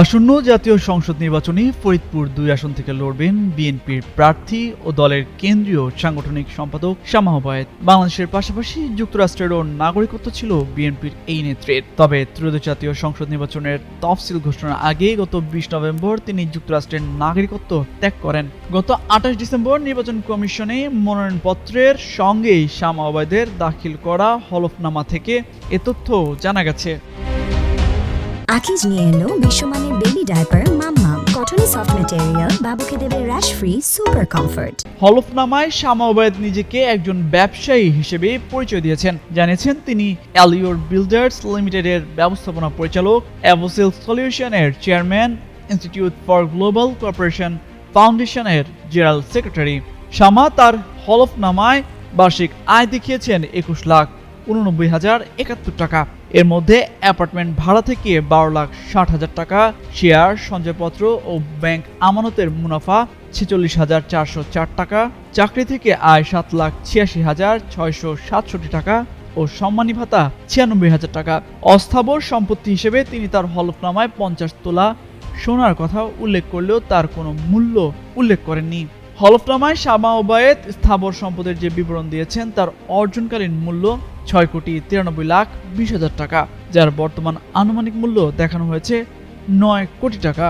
আসন্ন জাতীয় সংসদ নির্বাচনে ফরিদপুর দুই আসন থেকে লড়বেন বিএনপির প্রার্থী ও দলের কেন্দ্রীয় সাংগঠনিক সম্পাদক শামাহ বাংলাদেশের পাশাপাশি যুক্তরাষ্ট্রেরও নাগরিকত্ব ছিল বিএনপির এই নেত্রীর। তবে ত্রয়োদশ জাতীয় সংসদ নির্বাচনের তফসিল ঘোষণার আগে গত বিশ নভেম্বর তিনি যুক্তরাষ্ট্রের নাগরিকত্ব ত্যাগ করেন। গত আঠাশ ডিসেম্বর নির্বাচন কমিশনে মনোনয়নপত্রের সঙ্গেই শামা ওবায়দের দাখিল করা হলফনামা থেকে এ তথ্য জানা গেছে। আকিজ নিয়ে এলো বিশ্বমানের বেবি ডায়পার মাম্মাম কটনি সফট ম্যাটেরিয়াল বাবুকে দেবে র্যাশ ফ্রি সুপার কমফোর্ট হলফনামায় শামা নিজেকে একজন ব্যবসায়ী হিসেবে পরিচয় দিয়েছেন। জানিয়েছেন তিনি অ্যালিওর বিল্ডার্স লিমিটেডের ব্যবস্থাপনা পরিচালক অ্যাভোসেল সলিউশনের chairman institute for global corporation ফাউন্ডেশনের জেনারেল সেক্রেটারি শামা তার হলফনামায় বার্ষিক আয় দেখিয়েছেন একুশ লাখ। উননব্বই হাজার একাত্তর টাকা। এর মধ্যে অ্যাপার্টমেন্ট ভাড়া থেকে বারো লাখ ষাট হাজার টাকা, শেয়ার, সঞ্চয়পত্র ও ব্যাংক আমানতের মুনাফা ছেচল্লিশ হাজার চারশো চার টাকা, চাকরি থেকে আয় সাত লাখ ছিয়াশি হাজার ছয়শো সাতষট্টি টাকা ও সম্মানী ভাতা ছিয়ানব্বই হাজার টাকা। অস্থাবর সম্পত্তি হিসেবে তিনি তার হলফনামায় পঞ্চাশ তোলা সোনার কথা উল্লেখ করলেও তার কোনো মূল্য উল্লেখ করেননি। হলফনামায় শামা ওবায়েদ স্থাবর সম্পদের যে বিবরণ দিয়েছেন, তার অর্জনকালীন মূল্য ছয় কোটি তিরানব্বই লাখ বিশ হাজার টাকা, যার বর্তমান আনুমানিক মূল্য দেখানো হয়েছে নয় কোটি টাকা।